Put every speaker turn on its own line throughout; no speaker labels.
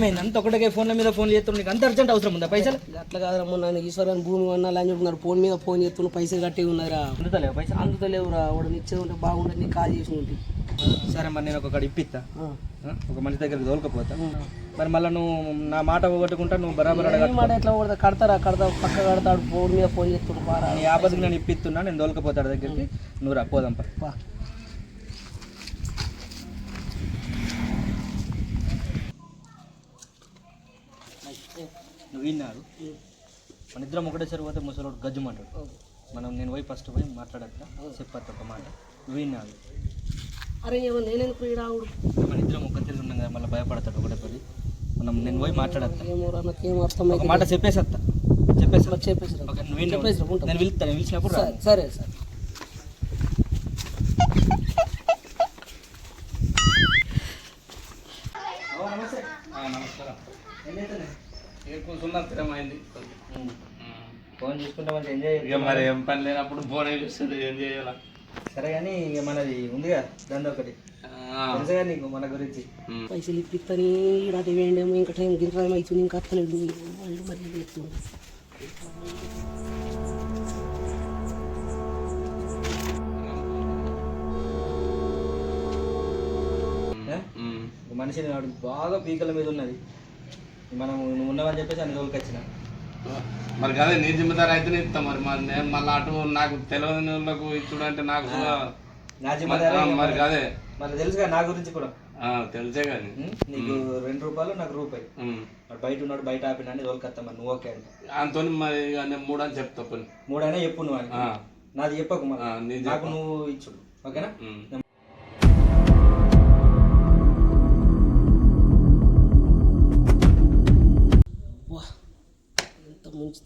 ఏమైంది? అంత ఒకటే ఫోన్ల మీద ఫోన్ చేస్తున్నాడు నీకు? అంత అర్జెంట్ అవసరం ఉందా పైసలు?
అట్లా కాదమ్మా నన్ను ఈశ్వరన్ భూమి అన్నా అని చెప్తున్నారు ఫోన్ మీద ఫోన్ చేస్తున్న పైసలు కట్టి ఉన్నారా
అందుతలేవు పైసలు?
అందుతలేవురా. వాడు ఇచ్చేది ఉంటే బాగుండదు నీకు కాల్ చేసి ఉంటే
సరే మరి నేను ఒక ఇప్పిస్తా? ఒక మనిషి దగ్గరికి తోలుకపోతా. మరి మళ్ళీ నువ్వు నా మాట పోగొట్టుకుంటా నువ్వు బరాబర్
మాట ఎట్లా కొడతా కడతారా? కడతా పక్క కడతాడు ఫోన్ మీద ఫోన్ చేస్తుండు బారా
నీ ఆపదకి నేను ఇప్పిస్తున్నా నేను తోలుకపోతాడు దగ్గరికి. నువ్వు రా పోదాం. పా. నువ్వు విన్నాడు మన ఇద్దరం ఒకటేసారి పోతే ముసలోడు గజ్జుమంటాడు మనం నేను పోయి ఫస్ట్ పోయి మాట్లాడతా చెప్పత్త ఒక మాట? నువ్వు విన్నాడు
అరే ఏమో ఈ రావుడు?
మన ఇద్దరం ఒక్క తిరిగి ఉన్నాం కదా మళ్ళీ భయపడతాడు ఒకటే పది మనం నేను పోయి మాట్లాడతా
ఏమో అర్థమైతే
మాట చెప్పేసత్తా చెప్పేసి
చెప్పేసి.
నేను పిలుస్తాను నేను పిలిచినప్పుడు
సరే సరే.
చూసుకుంటే మంచి ఎంజాయ్
ఇక మరి ఏం పని లేనప్పుడు ఫోన్ చూస్తుంది ఏం చేయాల?
సరే కానీ ఇక మనది ఉందిగా దాని ఒకటి. తెలుసుగా నీకు మన గురించి?
పైసలు ఇప్పిస్తాని రాత్రి వేయండేమో ఇంకా టైం గింత టైం అవుతుంది ఇంకా అత్తలేడు వాళ్ళు మరి చెప్తుంది
మనిషిని వాడు బాగా పీకల మీద ఉన్నది. మనం నువ్వు ఉన్నావని చెప్పేసి అన్ని రోజులకి వచ్చిన.
మరి కదే నీ జిమ్మదారు అయితే ఇస్తాం మరి. మరి నేను మళ్ళీ అటు నాకు తెలియని వాళ్ళకు ఇచ్చుడు అంటే నాకు
నా
మరి-
జిమ్మదారే
కదే.
మరి తెలుసుగా నా గురించి కూడా.
ఆ, తెలిసే కానీ?
నీకు రెండు రూపాయలు నాకు రూపాయి. వాడు బయట ఉన్నాడు బయట ఆపిన వస్తా మరి? నువ్వు ఓకే అంటే.
అంతో మరి ఇక నేను మూడు అని చెప్తా పని.
మూడైనా చెప్పు నువ్వు అని. నాది చెప్పకు మరి.
ఆ, నీ
నాకు నువ్వు ఇచ్చుడు. ఓకేనా?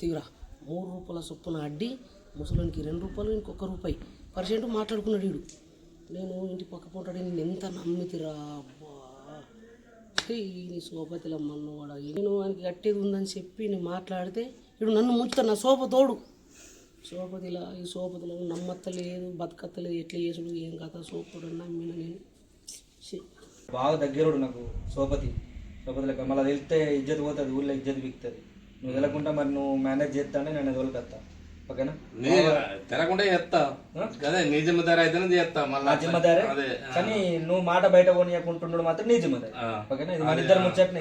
తీరా మూడు రూపాయల చొప్పున అడ్డి ముసలోనికి రెండు రూపాయలు ఇంకొక రూపాయి. పర్సెంట్ మాట్లాడుకున్నాడు వీడు. నేను ఇంటి పక్క పొంటాడు నేను ఎంత నమ్మితిరా అబ్బా. నీ సోపతిలో మన్నవాడ. నేను ఆయనకి కట్టేది ఉందని చెప్పి నేను మాట్లాడితే వీడు నన్ను ముంచుతాడు నా శోభ తోడు. శోభతిల ఈ సోపతిలో నమ్మత్తలేదు బతకత్తలేదు ఎట్లా చేసుడు ఏం కథ సోపడు నమ్మిన నేను.
బాగా దగ్గరోడు నాకు సోపతి. సోపతి మళ్ళీ వెళ్తే ఇజ్జత్ పోతుంది ఊళ్ళో ఇజ్జత్ బిక్తుంది నువ్వు వెళ్ళకుండా మరి నువ్వు మేనేజ్ చేస్తానే నేను రోజులకి వస్తా. ఓకేనా?
నీ తెరకుండా చేస్తా. కదే నీ జిమ్మదారు అయితేనే చేస్తా. మళ్ళీ
జిమ్మదారే
అదే
కానీ నువ్వు మాట బయట పోనీయకుంటుండడు మాత్రం నీ జిమ్మదారి. ఓకేనా? ఇది మన ఇద్దరు ముచ్చట్ని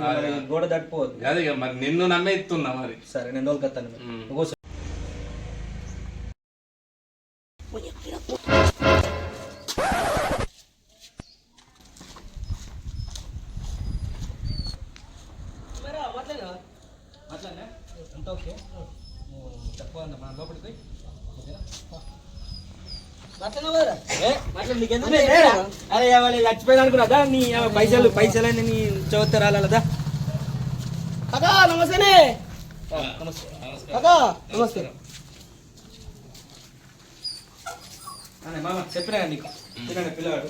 గోడ దాటిపోవద్దు
అదే మరి నిన్ను నమ్మే ఇస్తున్నా మరి.
సరే నేను రోజులకి తక్కువ మన లోపలికి పోయి ఓకేనా? అరే వాళ్ళు చచ్చిపోయిన అనుకున్నాదా నీ పైసలు పైసలు అని నీ చదువుతా రాలేదా
కాకా నమస్తేనే
నమస్తే
కాకా నమస్తే
మామ చెప్పినా కదా నీకు? తినండి పిల్లవాడు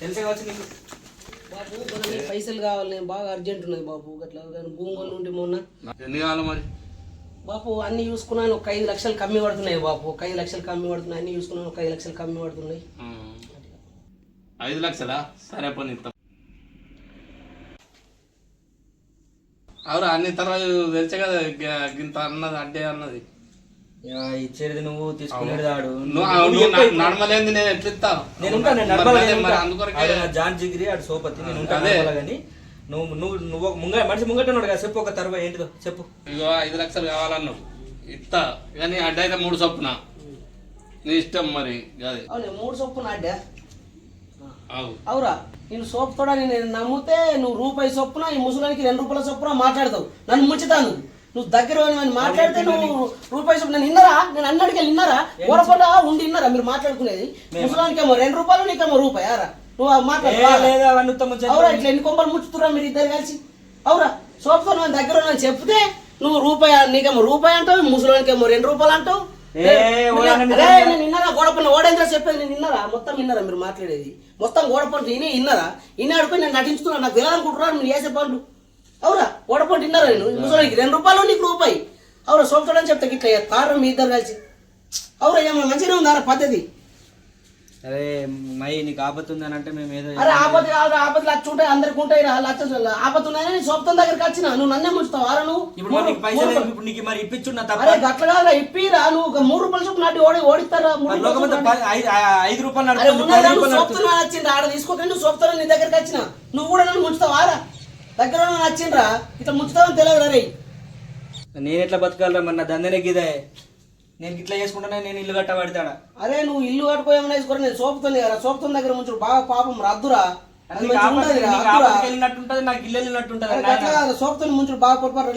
తెలిసే కావచ్చు నీకు?
బాబు పైసలు కావాలి నేను బాగా అర్జెంట్ ఉన్నది బాబు గట్లా. కానీ భూమి ఉంటే మొన్న
ఎన్ని కావాలి మరి.
బాపు అన్ని చూసుకున్నాను ఒక ఐదు లక్షలు కమ్మి పడుతున్నాయి బాపు. ఒక ఐదు లక్షలు కమ్మి పడుతున్నాయి అన్ని చూసుకున్నాను ఒక ఐదు లక్షలు కమ్మి పడుతున్నాయి.
ఐదు లక్షలా? సరే పని అవురా అన్ని తర్వాత తెలిసే కదా గింత అన్నది అడ్డే అన్నది.
ఇచ్చేది నువ్వు తీసుకునేది ఆడు.
నడమలేంది నేను ఎట్లా ఇస్తా
నేను ఉంటాను జాన్ జిగిరి ఆడు సోపతి నేను ఉంటాను కానీ. నువ్వు నువ్వు నువ్వు ఒక ముంగ మనిషి ముంగట ఉన్నాడు కదా చెప్పు ఒక తర్వాత ఏంటిదో చెప్పు.
ఇగో ఐదు లక్షలు కావాలన్నావు. ఇస్తా కానీ అడ్డ అయితే మూడు చొప్పున. నీ ఇష్టం మరి అది
అవునే మూడు చొప్పున అడ్డా.
అవు
అవురా నేను సోప్ తోడా నేను నమ్మితే నువ్వు రూపాయి చొప్పున ఈ ముసలానికి రెండు రూపాయల చొప్పున మాట్లాడతావు. నన్ను ముంచుతాను నువ్వు. దగ్గర అని మాట్లాడితే నువ్వు రూపాయి చొప్పున నేను ఇన్నరా? నేను అన్నడికి విన్నారా ఊరపడ ఉండి ఇన్నారా? మీరు మాట్లాడుకునేది. ముసలానికేమో రెండు రూపాయలు నీకేమో రూపాయి? ఆరా నువ్వు ఆ
ఏ,
మాట్లాడు
లేదా అవన్నీ.
అవురా ఇట్లా ఎన్ని కొమ్మలు ముచ్చుతురా మీరు ఇద్దరు కలిసి? అవురా సోపుతో నువ్వు దగ్గర ఉన్నాను చెప్తే నువ్వు రూపాయి నీకేమో రూపాయి అంటావు ముసలానికేమో రెండు రూపాయలు అంటావు.
ఏ, ఓడన్నా
అరే, నేను విన్నారా గోడపన్న ఓడేంద్ర చెప్పేది నేను విన్నారా మొత్తం విన్నారా మీరు మాట్లాడేది? మొత్తం గోడపంట విని విన్నారా విని ఆడుకొని నేను నటించుతున్నా నాకు తెలియాలనుకుంటున్నాను మీరు చేసే పనులు. అవురా గోడపంట విన్నారా నేను? ముసలానికి రెండు రూపాయలు నీకు రూపాయి. అవురా సోపుతాడని చెప్తా ఇట్లా తారు మీ ఇద్దరు కలిసి? అవురా ఏమన్నా మంచిగా ఉందారా పద్ధతి.
అరే మై నీకు ఆపత్తుందని అంటే మేము ఏదో
అరే ఆపద కాదు ఆపద లక్ష ఉంటాయి అందరికి ఉంటాయి రా లక్ష ఆపద ఉన్నాయని సొంతం దగ్గరికి వచ్చిన. నువ్వు నన్నే ముంచుతావు? ఆరా నువ్వు
ఇప్పుడు మరి నీకు పైసలు ఇప్పుడు నీకు మరి ఇప్పించున్నా తప్ప.
అరే గట్ల కాదురా ఇప్పిరా. నువ్వు ఒక మూడు రూపాయలు చొప్పున నాటి ఓడి ఓడిస్తారా?
ఐదు రూపాయలు
అరే సోపుతాను వచ్చిండ్రా ఆడ తీసుకోకండి నువ్వు సోపుతాను నీ దగ్గరికి వచ్చిన. నువ్వు కూడా నన్ను ముంచుతావు? ఆరా. దగ్గర ఉన్న వచ్చిండ్రా. ఇట్లా ముంచుతావని తెలియదు రే
నేను ఎట్లా బతకాలరా మరి? నా దందనే గిదే. నేను ఇట్లా చేసుకుంటానే నేను ఇల్లు కట్ట పడతాడా?
అరే నువ్వు ఇల్లు కట్టుకోమని వేసుకోరా నేను సోపుతుంది కదా. సోపుతుంది దగ్గర ముంచు బాగా పాపం రద్దురా
వెళ్ళినట్టుంటది నాకు ఇల్లు వెళ్ళినట్టుంటది
సోపుతుంది ముంచు బాగా పొరపాటు.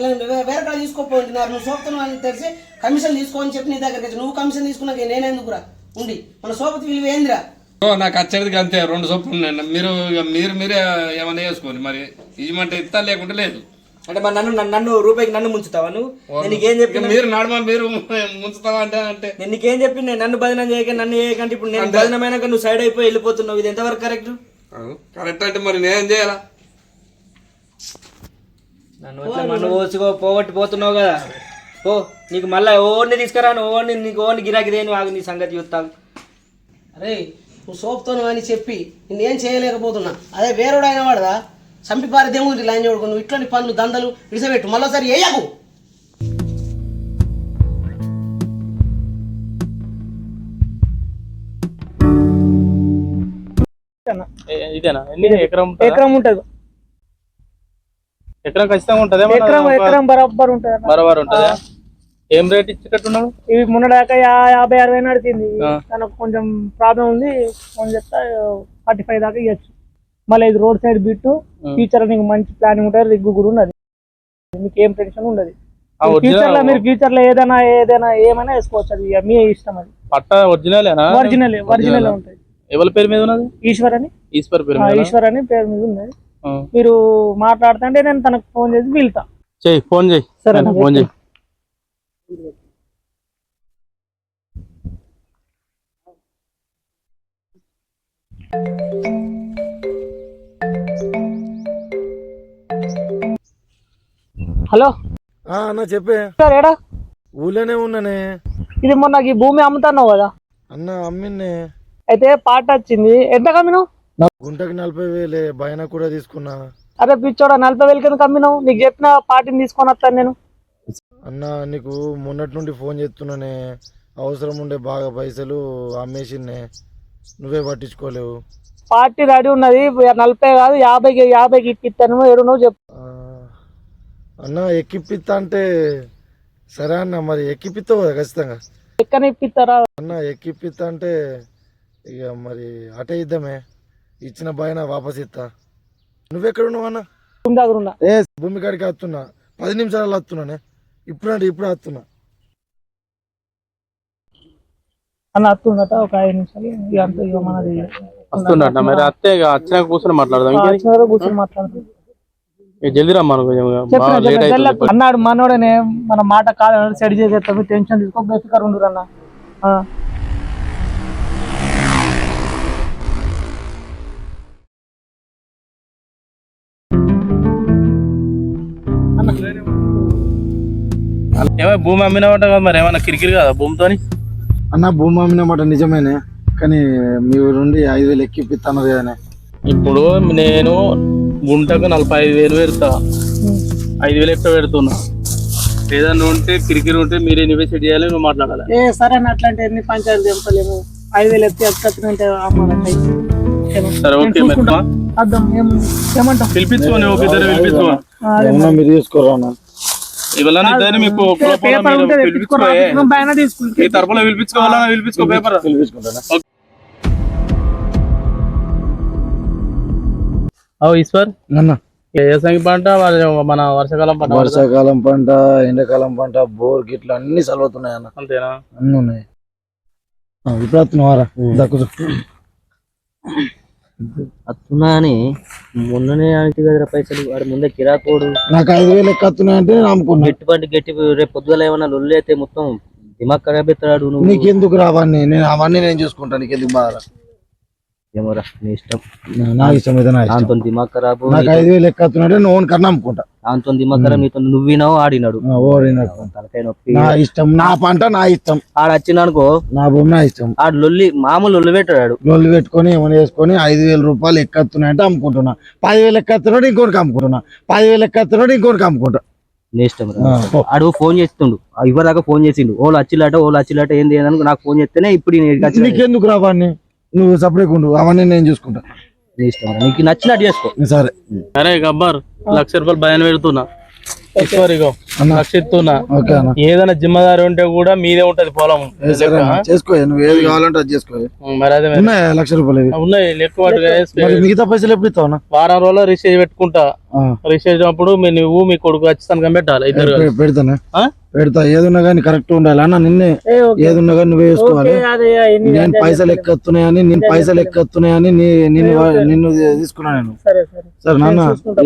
వేరే కాడ తీసుకోపోతున్నారు నువ్వు సోపుతున్నావు అని తెలిసి కమిషన్ తీసుకోని చెప్పి నీ దగ్గరికి నువ్వు కమిషన్ తీసుకున్నాక నేనెందుకురా? ఉండి. మన సోపతి విలువ ఏందిరా?
ఓ నాకు వచ్చేది అంతే రెండు సొప్పులు ఉన్నాయి. మీరు మీరు మీరే ఏమైనా వేసుకోండి మరి ఇవ్వమంటే ఇస్తా లేకుంటే లేదు.
అంటే మరి నన్ను నన్ను- రూపాయికి నన్ను ముంచుతావా నువ్వు? నీకేం
ఇక
చెప్పిన
మీరు నడమ మీరు ముంచుతావా అంటే అంటే
నేను నీకేం చెప్పి నేను నన్ను బదనం చేయక నన్ను చేయకంటే ఇప్పుడు నేను బదనమైనాక నువ్వు సైడ్ అయిపోయి వెళ్ళిపోతున్నావు. ఇది ఎంతవరకు కరెక్ట్
కరెక్ట్ అంటే మరి నేనేం చేయాలా?
నన్ను నన్ను ఓసుకో పోగొట్టి పోతున్నావు కదా. ఓ నీకు మళ్ళీ ఓడిని తీసుకురాను ఓడిని నీకు ఓడిని గిరాకి దేని ఆగు నీ సంగతి చూస్తావు.
అరే నువ్వు సోపుతోను అని చెప్పి నేనేం చేయలేకపోతున్నా. అదే వేరేడు అయిన వాడదా చంపి పారి దేవుడి లైన్ చూడుకో నువ్వు ఇట్లాంటి పనులు దందలు విడిసబెట్టు మళ్ళీసారి వేయకు
ఇదేనా? ఎన్ని ఎకరం ఉంటుందా?
ఎకరం ఉంటది.
ఎకరం ఖచ్చితంగా ఉంటది?
ఎకరం ఎకరం బరాబర్ ఉంటది అన్న.
బరాబర్ ఉంటుందా? ఏం రేట్ ఇచ్చేటట్టున్నావు?
ఇవి యాభై అరవై నడిచింది. తనకు కొంచెం ప్రాబ్లం ఉంది. కొంచెం చెప్తా ఫార్టీ ఫైవ్ దాకా ఇవ్వచ్చు మళ్ళీ ఇది రోడ్ సైడ్ బిట్టు ఫ్యూచర్ నీకు మంచి ప్లానింగ్ ఉంటుంది రిగ్గు కూడా ఉన్నది. మీకు ఏం టెన్షన్ ఉండదు.
ఫ్యూచర్లో
మీరు ఫ్యూచర్లో ఏదైనా ఏదైనా ఏమైనా వేసుకోవచ్చు అది మీ ఇష్టం అది.
పట్ట ఒరిజినలేనా
ఒరిజినల్ ఒరిజినల్ ఉంటుంది.
ఎవరి పేరు మీద ఉన్నది?
ఈశ్వర్ అని
ఈశ్వర్ పేరు
ఈశ్వర్ అని పేరు మీద ఉన్నది. మీరు మాట్లాడుతుంటే నేను తనకు ఫోన్ చేసి వెళ్తా
చెయ్యి ఫోన్ చెయ్యి
సరే
ఫోన్ చెయ్యి
హలో?
ఆ, అన్న చెప్పే.
ఏడా?
ఊళ్ళోనే ఉన్నానే.
ఇది మొన్న ఈ భూమి అమ్ముతున్నావు కదా?
అన్న అమ్మిన్నే.
అయితే పాట వచ్చింది. ఎంత కమ్మినావు?
గుంటకి నలభై వేలే బయన కూడా తీసుకున్నా.
అరే పిచ్చోడా నలభై వేలు కింద కమ్మినావు నీకు చెప్పిన పార్టీని తీసుకొని వస్తాను నేను.
అన్న నీకు మొన్నటి నుండి ఫోన్ చేస్తున్నానే. అవసరం ఉండే బాగా పైసలు అమ్మేసిన్నే. నువ్వే పట్టించుకోలేవు.
పార్టీ రెడీ ఉన్నది. నలభై కాదు యాభైకి యాభైకి ఇప్పిస్తాను ఏడు నువ్వు చెప్పు
అన్న ఎక్కిపిత్తా అంటే సరే అన్న మరి ఎక్కిపిస్తావు కదా ఖచ్చితంగా.
ఎక్కడ ఇప్పిస్తారా
అన్న ఎక్కిపిత్తా అంటే ఇక మరి అటే ఇద్దామే ఇచ్చిన బయన వాపస్ ఇస్తా నువ్వెక్కడ ఉన్నావు అన్న?
భూమి దగ్గర ఉన్నా
ఏ భూమి కాడికి వస్తున్నా పది నిమిషాలు వస్తున్నానే ఇప్పుడు అంటే ఇప్పుడు వస్తున్నా
అన్న అత్తుందట ఒక ఐదు నిమిషాలు. ఇక అంత ఇక మనది
వస్తుండట మరి అత్తే ఇక వచ్చినాక కూర్చొని మాట్లాడదాం.
కూర్చొని మాట్లాడుతుంది
ఇక జల్దీ రమ్మను
అన్నాడు మనోడనే మన మాట కాదు సెట్ చేసేస్తాం టెన్షన్ తీసుకో బెఫికర్ ఉండు అన్న. ఆ.
ఏమో భూమి అమ్మినామంట కదా మరి ఏమన్నా కిరికిరి కదా భూమితోని?
అన్న భూమి అమ్మినమాట నిజమేనే కానీ మీ నుండి ఐదు వేలు ఎక్కిపిస్తాను కదనే.
ఇప్పుడు నేను గుంటకు నలభై ఐదు వేలు పెడతా. ఐదు వేలు ఎక్కువ పెడుతున్నా. ఏదన్నా ఉంటే కిరికిరి ఉంటే మీరే నువ్వే సెట్ చేయాలి నువ్వు మాట్లాడాలి.
ఏ సరే అన్న అట్లాంటి ఎన్ని పంచాయతీలు తెంపలేము. ఐదు వేలు ఎత్తి అమ్మాలంటే
సరే ఓకే.
అర్థం ఏమంటాం
పిలిపించుకోండి ఒక ఇద్దరు పిలిపించుకో
ఆ, అదే.
ఏమన్నా మీరు. అన్న?
ఇవాళ మీకు
పేపర్ ఉంటే తీసుకుంటే.
ఈ పిలిపించుకోవాలన్నా పిలిపించుకో పేపర్.
పిలిపించుకుంటానా?
ఈశ్వర్?
అన్న
ఏ సంగి పంట? మన వర్షాకాలం పంట?
వర్షాకాలం పంట ఎండాకాలం పంట బోర్ గిట్ల అన్ని సలవుతున్నాయి అన్న.
అంతేనా?
అన్ని ఉన్నాయి. ఆ, ఇప్పుడు వస్తున్నావారా దక్కు
అత్తున్నా అని మొన్ననే ఆడితే కదరా పైసలు వాడు ముందే కిరాకోడు.
నాకు ఐదు వేలు ఎక్క అంటే నేను అమ్ముకున్నా
గట్టి పంటి గట్టి రేపు పొద్దుగల ఏమన్నా లొల్లి అయితే మొత్తం దిమాగ్ ఖరాబ్ అవుతాడు నువ్వు.
నీకెందుకు రావన్నీ నేను అవన్నీ నేను చూసుకుంటాను నీకెందుకు బాగా
ఏమోరా నీ ఇష్టం.
నా ఇష్టం
దాంతో దిమాగ్ ఖరాబ్
నాకు ఐదు వేలు ఎక్క వస్తున్నాయంటే నువ్వు కన్నా అమ్ముకుంటా.
ఆమెతో దిమ్మకరం నీతో నువ్వు వినావు ఆడినాడు తలకాయ నొప్పి.
నా ఇష్టం నా పంట నా ఇష్టం.
ఆడ వచ్చిందనుకో
నా భూమి నా ఇష్టం.
ఆడు లొల్లి మామూలు లొల్లి పెట్టాడు
లొల్లి పెట్టుకొని ఏమైనా చేసుకొని ఐదు వేల రూపాయలు ఎక్కత్తున్నాయంటే అమ్ముకుంటున్నా. పదివేలు ఎక్కత్తున్నాడు ఇంకోటికి అమ్ముకుంటున్నా. పదివేలు ఎక్కత్తున్నాడు ఇంకోటికి అమ్ముకుంటా.
ఆడు ఫోన్ చేస్తుండు. ఇవ్వదాకా ఫోన్ చేసిండు. ఓళ్ళు వచ్చిలాట ఓళ్ళు వచ్చిలాట ఏంది అని నాకు ఫోన్ చేస్తేనే ఇప్పుడు.
నీకెందుకు రావాన్ని నువ్వు సపరేట్ ఉండు అవన్నీ నేను చూసుకుంటా
నీ ఇష్టం రా. నీకు నచ్చినట్టు చేసుకో
సరే
అరే గబ్బర్ లక్ష రూపాయలు భయం పెడుతున్నా ఈశ్వర్ ఇగో
అన్న.
లక్ష ఇస్తున్నా
ఓకే అన్న
ఏదైనా జిమ్మదారి ఉంటే కూడా మీదే ఉంటది పొలం
ఏ సరే అన్న. చేసుకో నువ్వు ఏది కావాలంటే అది చేసుకో
మరి అదే మరి.
ఉన్నాయా లక్ష రూపాయలు ఇవి?
ఉన్నాయి లెక్క పట్టుగా వేసి
మరి మిగతా పైసలు ఎప్పుడు ఇస్తావు అన్న?
వారం రోజుల్లో రిసేజ్ పెట్టుకుంటా అప్పుడు మీ నువ్వు మీ కొడుకు ఖచ్చితంగా పెట్టాలి ఇద్దరు
పెడతానా? పెడతా. ఏదున్నా కానీ కరెక్ట్ ఉండాలి. అన్న నిన్నే ఏదున్నా కానీ నువ్వే వేసుకోవాలి నేను పైసలు ఎక్కత్తున్నాయని నేను పైసలు ఎక్కత్తున్నాయని నిన్ను నిన్ను తీసుకున్నా నేను.
సరే సరే.
సరే నాన్న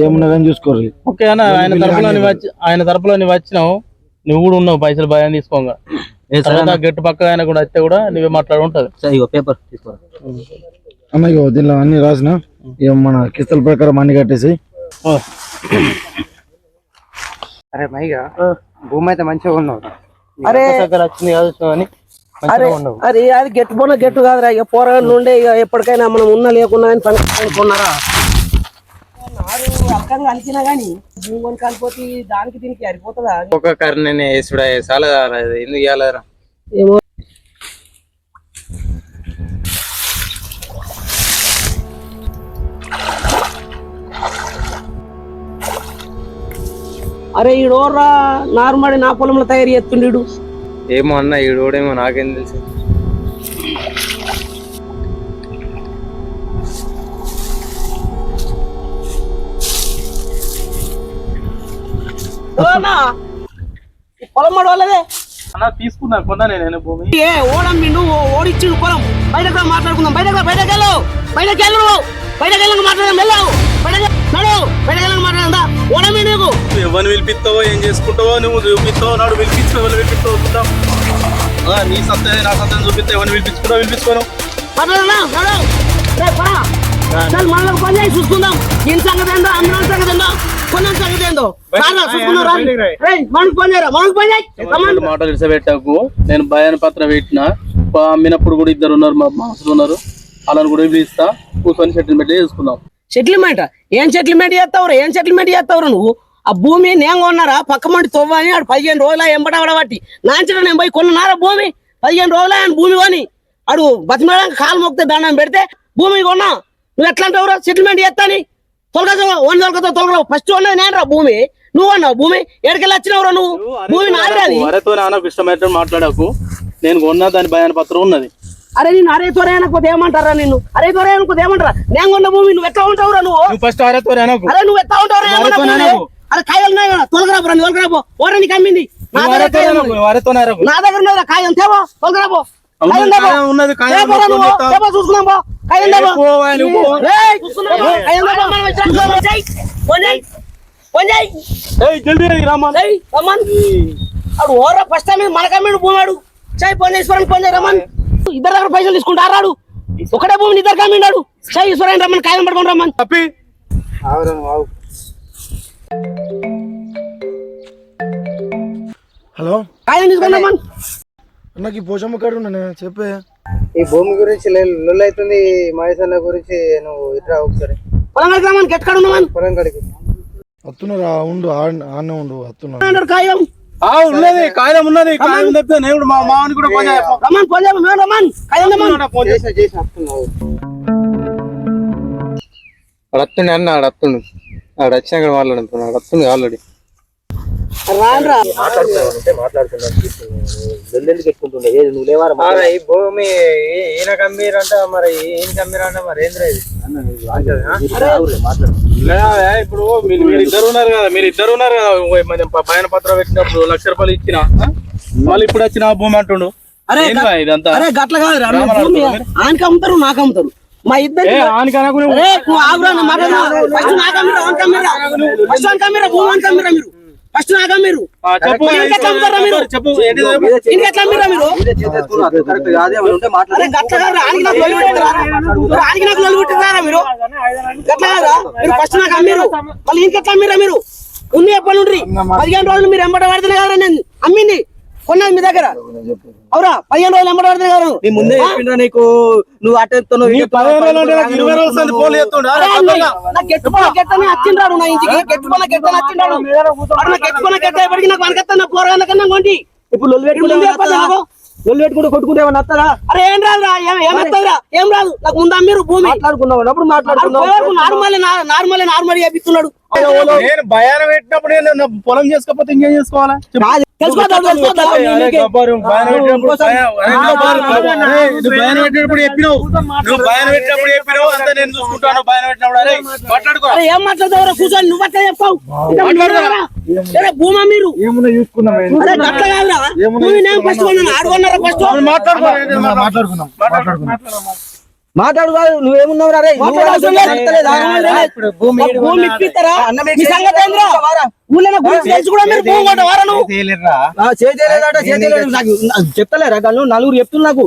ఏమున్నా కానీ చూసుకోరు
ఓకే అన్న ఆయన తరపులో ఆయన తరపులో నువ్వు వచ్చినావు. నువ్వు కూడా ఉన్నావు పైసలు భయం తీసుకోగా. గట్టు పక్క ఆయన కూడా వస్తే కూడా నువ్వే మాట్లాడి ఉంటది.
సరే ఇగో పేపర్ తీసుకోరా.
అన్న ఇగో దీనిలో అన్ని రాసిన. ఇక మన కిస్తల ప్రకారం అన్ని కట్టేసి
అరే మైగా భూమి అయితే మంచిగా ఉన్నావు.
అరే.
దగ్గర వచ్చింది కాదు అని
అరే అరే అది గెట్టు పోన గెట్టు కాదురా. ఇక పోరగాళ్ళ నుండే ఇక ఎప్పటికైనా మనం ఉన్నా లేకున్నా కానీ సంగతి కొన్నారా? నారు అర్థంగా అలికినా గానీ భూమి కాలిపోతే దానికి దీనికి అరిపోతుందా
ఒక కర్ణనే వేసుడా చాలా ఎందుకు ఇవ్వాలరా
ఏమో అరే ఈడోర్రా నార్మడి నా పొలంలో తయారు చేస్తుండీడు
ఏమో అన్న ఈడోడేమో నాకేం తెలుసు.
ఈ పొలం వాళ్ళదే.
అన్న తీసుకున్నా కొన్నా నేను భూమి.
ఏ ఓడమ్మిండు ఓ ఓడిచ్చిండు పొలం. బయటకు మాట్లాడుకుందాం. బయటకు బయటకు వెళ్ళు. బయటకు వెళ్ళు. బయటకు వెళ్ళక మాట్లాడదాం వెళ్ళావు నడు నీకు?
ఎవరిని పిలిపిస్తావో ఏం చేసుకుంటావో నువ్వు చూపిస్తావో నాడు పిలిపించు ఎవరు పిలిపిస్తావో చూద్దాం. ఆ, నీ సత్తే నా సత్యం చూపిస్తే ఎవరిని పిలిపించుకుంటావు పిలిపించుకోను.
చల్ మనలో పని చేసి చూసుకుందాం. దీని సంగతి ఏందో అందరం సంగతి ఏందో కొన్ని సంగతి ఏందో. మనకు పని చేయరా? మనకు పని చేయి.
నేను భయాన్ని పత్ర పెట్టిన. అమ్మినప్పుడు కూడా ఇద్దరు ఉన్నారు మా మాసులు ఉన్నారు. వాళ్ళని కూడా పిలుస్తా. కూర్చొని సెటిల్మెంట్ చేసుకుందాం.
సెటిల్మెంట్ ఏం సెటిల్మెంట్ చేస్తావురా? ఏం సెటిల్మెంట్ చేస్తావురా నువ్వు? ఆ భూమి నేను కొన్నారా పక్క మంటి తవ్వని ఆడు పదిహేను రోజుల ఎంబడబడ బట్టి నాంచడం నేను పోయి కొన్నారా భూమి? పదిహేను రోజుల ఆయన భూమి కొని. ఆడు బతిమడానికి కాలు మొక్కితే దండం పెడితే భూమి కొన్నా. నువ్వు ఎట్లా అంటావురా సెటిల్మెంట్ చేస్తాని. తొలగదు వన్ తొలగతో తొలగవు ఫస్ట్ ఉన్నది నేను రా భూమి. నువ్వు అన్నావు భూమి. ఎక్కడికెళ్ళి వచ్చినావురా నువ్వు? భూమి నాది
ఇష్టమైనట్టు మాట్లాడకు. నేను కొన్నా దాని భయాన్ని పత్రం ఉన్నది.
అరే నేను అరే త్వర అనుకోతే ఏమంటారా నిన్ను? అరే త్వర అనుకోతే ఏమంటారా? నేను కొన్న భూమి నువ్వు ఎట్లా ఉంటావురా నువ్వు?
నువ్వు ఫస్ట్ అరేతో అనకు
అరే నువ్వు ఎట్లా ఉంటావు రే? అరే కాయలు ఉన్నాయి కదా తొలగరాబో రండి తొలగరాబో ఓర నీకు అమ్మింది. నా దగ్గర నా దగ్గర ఉన్నదిరా కాయం తేవో తొలగరాబో
ఉన్నది, ఉన్నది.
కాయం
రా,
ఫస్ట్ టైం మనకమ్మిడు భూమాడు చాయ్ ఫోన్ చేయి రమ్మన్. ఇద్దరు దగ్గర పైసలు తీసుకుంటా రాడు. ఒకటే భూమిని ఇద్దరు కమ్మిండాడు చాయ్ ఈశ్వరన్ రమ్మన్ కాయం పట్టుకొని రమ్మన్.
తప్పి.
హలో?
కాయం తీసుకొని రమ్మన్.
నాకు ఈ పోషమ్మ కాడు ఉన్నానే చెప్పే.
ఈ భూమి గురించి లొల్లు అవుతుంది మహేష్ అన్న గురించి నువ్వు ఇట్రా ఒకసారి.
పొలం కడికి రమ్మన్ కెట్టుకాడు ఉన్నామన్
పొలం కడికి.
వస్తున్నారా ఉండు ఆడ- ఆడనే ఉండు వస్తున్నా
కాయం.
ఆ ఉన్నది. కాగితం ఉన్నది. కాగితం తప్పితే నేను కూడా మా మామని కూడా ఫోన్ చేయ
రమన్ ఫోన్ మేము రమన్ కాయం రమన్
ఫోన్ చేసి
వస్తున్నావు. ఆడ వస్తుండే అన్న ఆడ వస్తుండు ఆడ వచ్చినాక ఆడ వస్తుంది ఆల్రెడీ
రాన్రా
నువ్వు లేవారా
ఆ, ఈ భూమి ఈయన కమ్మీరంట మరి ఈయన కమ్మీరంట మరి ఏంద్రా
ఇప్పుడు మీరు ఇద్దరు ఉన్నారు కదా మీరు ఇద్దరు ఉన్నారు కదా పైన పత్రం పెట్టినప్పుడు లక్ష రూపాయలు ఇచ్చిన? మళ్ళీ ఇప్పుడు వచ్చిన భూమి అంటుండు.
అరే
ఇదంతా?
అరే గట్ల కాదు ఆయనకి అమ్ముతారు నాకు అమ్ముతారు. మా
నువ్వు
ఆగురా నాకు అమ్మిరా మీరు. ఫస్ట్ ఎట్లా అమ్ముతారా మీరు?
చెప్పు చెప్పు.
ఇంకా ఎట్లా అమ్మిరా మీరు? ఆనికి నాకు పెట్టిరా? మీరు? గట్ల కాదా మీరు ఫస్ట్ నాకు అమ్మిరు. మళ్ళీ ఇంకెట్లా అమ్మిరా మీరు? ఉంది ఎప్పటి నుండి పదిహేను రోజులు మీరు ఎంబట పడుతున్నా కదా నేను అమ్మింది. కొన్నది మీ దగ్గర? అవురా పదిహేను రోజులు పడుతున్నా కదా
నీ ముందే చెప్పిండ్రా నీకు నువ్వు అటు ఎత్తున్నావు, ఇటు ఎత్తున్నావు.
అరే అన్న, నా గెట్టు పన్న గెట్టని వచ్చిండ్రాడు నా ఇంటికి. గెట్టు పన్న గెట్టని వచ్చిండ్రాడు వాడు నా గెట్టు ఎప్పటికీ నాకు వనకత్తా నా పోరగాళ్ళ కన్నా
ఇప్పుడు లొల్లి పెట్టుకుంటే కొట్టుకుంటే ఏమన్నా వస్తారా
అరే ఏం రాదు రా ఏం ఏమవుతుందిరా ఏం రాదు నాకు ముందా మీరు భూమి.
మాట్లాడుకున్నావు అప్పుడు మాట్లాడుకున్నావు.
నార్మల్ నార్మల్ నార్మల్ చేపిస్తున్నాడు.
నేను భయాన పెట్టినప్పుడు నేను పొలం చేసుకోకపోతే ఇంకేం చేసుకోవాలా?
ఏం మాట్లాడతావు కూర్చొని నువ్వు అట్లా చెప్తావు. భూమా మీరు?
ఏమున్నా చూసుకున్నాం మాట్లాడుకున్నాం
మాట్లాడు కాదు నువ్వేమున్నావు రా?
భూమి ఇప్పిస్తారా?
చెప్తలేరా? నలుగురు చెప్తున్నారు నాకు.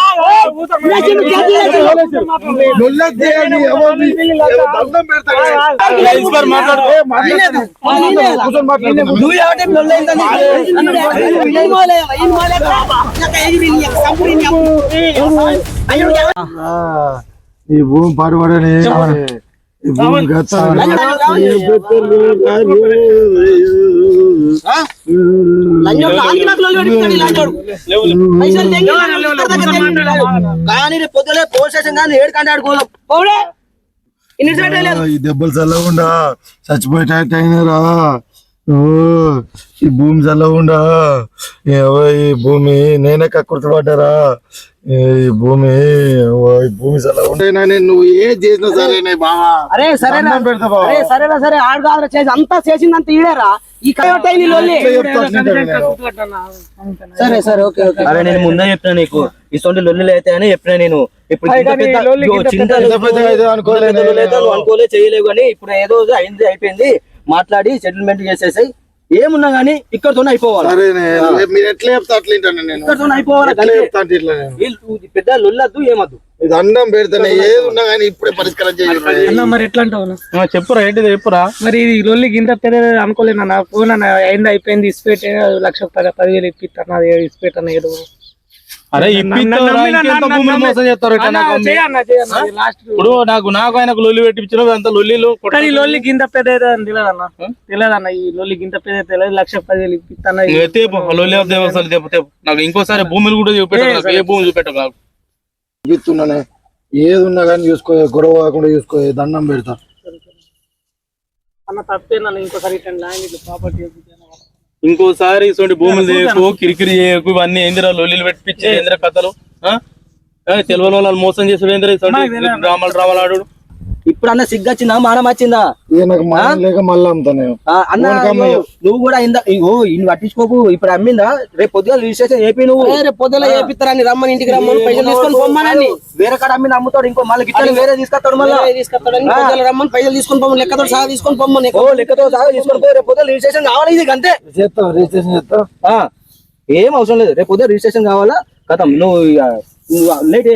ఈ భూమి పాడుపడని ఈ భూమి గత
కానీ పొద్దులే పోలీస్ స్టేషన్ కానీ ఏడు కంటే ఈ దెబ్బలు చల్లకుండా చచ్చిపోయేటట్టు అయినారా ఈ భూమి చల్లకుండా ఈ భూమి నేనే కక్కుర్తి పడ్డారా? ఈ భూమి ఈ భూమి నువ్వు ఏ చేసినా సరే బావా.
అరే సరే
పెడతా బావ.
అరే సరేరా సరే ఆడు కాదురా చేసి అంతా చేసిందంత ఈడేరా. ఈ
నేను.
సరే సరే ఓకే ఓకే.
అరే నేను ముందే చెప్పిన నీకు. ఇటువంటి లొల్లులు అయితే అని చెప్పిన నేను. ఇప్పుడు ఇంత పెద్ద ఇగో చింతలు
ఇంత పెద్దగా అయితే అనుకోలే
ఇంత పెద్ద అయితే నువ్వు అనుకోలే చేయలేవు కానీ ఇప్పుడు ఏదో అయింది అయిపోయింది. మాట్లాడి సెటిల్మెంట్ చేసేసాయి. ఏమున్నా గానీ ఇక్కడతోనే అయిపోవాలి. ఇక్కడతోనే అయిపోవాలి పెద్ద లొల్లద్దు ఏమద్దు.
ఇది అన్నం పెడితేనే ఏది ఉన్నా కానీ ఇప్పుడే పరిష్కారం చేయాలి
అన్న మరి ఎట్లా అంటావు
చెప్పురా ఏంటిది చెప్పురా?
మరి ఇది లొల్లి గింత పెద్ద అనుకోలేను అన్న ఫోన్ అన్న అయింది అయిపోయింది ఇస్పేట్ లక్ష పది పదివేలు ఇప్పిస్తాను అది ఇస్పేట్ అన్న ఏదో
అరే ఇప్పుడు నాకు నాకు ఆయనకు లొల్లి పెట్టించిన అంత లొల్లిలు
కానీ లొల్లి గింత పెద్ద తెలియదన్న. తెలియదన్న ఈ లొల్లి గింత పెద్ద తెలియదు లక్ష పదివేలు ఇప్పిస్తాను
లొల్లి అసలు తేపు నాకు ఇంకోసారి భూములు కూడా చూపెట్టాలి నాకు ఏ భూమి చూపెట్ట నాకు.
చూపిస్తున్నానే. ఏది ఉన్నా కానీ చూసుకో గొడవ కాకుండా చూసుకో దండం పెడతా.
అన్న తప్పేనన్న ఇంకోసారి ఇట్లా ల్యాండ్ ఇట్లా ప్రాపర్టీ
ఇంకోసారి ఇటువంటి భూములు చేయకు కిరికిరి చేయకు ఇవన్నీ ఏందిరా లొల్లిలు పెట్టించి ఏందిరా కథలు తెలియని వాళ్ళు మోసం చేసాడు ఏందిరా ఇటువంటి డ్రామాలు డ్రామాలు ఆడు
ఇప్పుడు అన్న సిగ్గొచ్చిందా? మానం వచ్చిందా?
మనం లేక మళ్ళీ
ఆ, అన్న నువ్వు కూడా ఇందా ఇగో ఇన్ని పట్టించుకోకు. ఇప్పుడు అమ్మిందా? రేపు పొద్దుగా రిజిస్ట్రేషన్ చేపి నువ్వు.
రేపు పొద్దున చేపిస్తారని రమ్మని ఇంటికి రమ్మని పైసలు తీసుకొని పొమ్మనని
వేరే కాడ అమ్మిన అమ్ముతాడు. ఇంకో మళ్ళీ గిట్టాడు వేరే తీసుకొస్తాడు మళ్ళీ.
రమ్మని పైసలు తీసుకొని పొమ్మని లెక్కతో సహా తీసుకొని పొమ్మని
ఓ లెక్కతో సహా తీసుకొని పోయి రేపు పొద్దున రిజిస్ట్రేషన్ కావాలి ఇది అంతే
చేస్తా రిజిస్ట్రేషన్ చేస్తా.
ఆ, ఏం అవసరం లేదు. రేపు పొద్దున రిజిస్ట్రేషన్ కావాలా? కథం. నువ్వు లేట్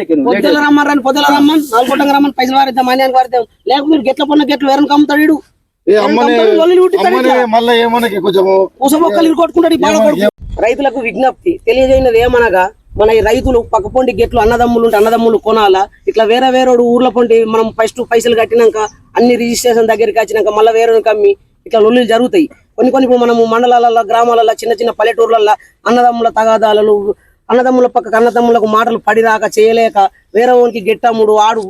రమ్మని పొద్దున రమ్మని నాలుగు రమ్మని పైసలు వారిద్దాం మన్యానికి వారిద్దాం. లేకపోతే మీరు గెట్ల పొన్న గెట్లు వేరే కమ్ముతాడు. రైతులకు విజ్ఞప్తి తెలియజేయనది ఏమనగా మన ఈ రైతులు పక్క పొంటి గెట్లు అన్నదమ్ములు ఉంటే అన్నదమ్ములు కొనాలా? ఇట్లా వేరే వేరే ఊర్ల పొంటి మనం ఫస్ట్ పైసలు కట్టినాక అన్ని రిజిస్ట్రేషన్ దగ్గరికి వచ్చినాక మళ్ళీ వేరే కమ్మి ఇట్లా లొల్లులు జరుగుతాయి. కొన్ని కొన్ని ఇప్పుడు మనము మండలాలలో గ్రామాలలో చిన్న చిన్న పల్లెటూర్లలో అన్నదమ్ముల తగాదాలు అన్నదమ్ముల పక్క అన్నదమ్ములకు మాటలు పడిరాక చేయలేక వేరే వానికి గెట్టమ్ముడు ఆడు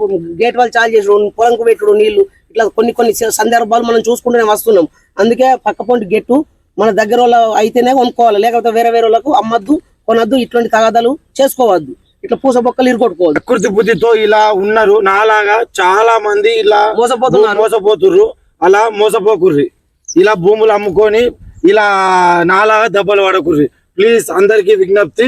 గేట్ వాళ్ళు చాలు చేసుడు పొలంకు పెట్టుడు నీళ్ళు ఇట్లా కొన్ని కొన్ని సందర్భాలు మనం చూసుకుంటూనే వస్తున్నాం. అందుకే పక్క పొంటి గెట్టు మన దగ్గర వాళ్ళ అయితేనే కొనుక్కోవాలి. లేకపోతే వేరే వేరే వాళ్ళకు అమ్మద్దు కొనద్దు ఇట్లాంటి తగాదాలు చేసుకోవద్దు. ఇట్లా పూస బొక్కలు ఇరుకొట్టుకోవద్దు
ప్రకృతి బుద్ధితో ఇలా ఉన్నారు. నాలాగా చాలా మంది ఇలా
మోసపోతున్నారు.
మోసపోతుర్రు. అలా మోసపోకుర్రి. ఇలా భూములు అమ్ముకొని ఇలా నాలాగా దెబ్బలు పడకుర్రి. ప్లీజ్ అందరికి విజ్ఞప్తి.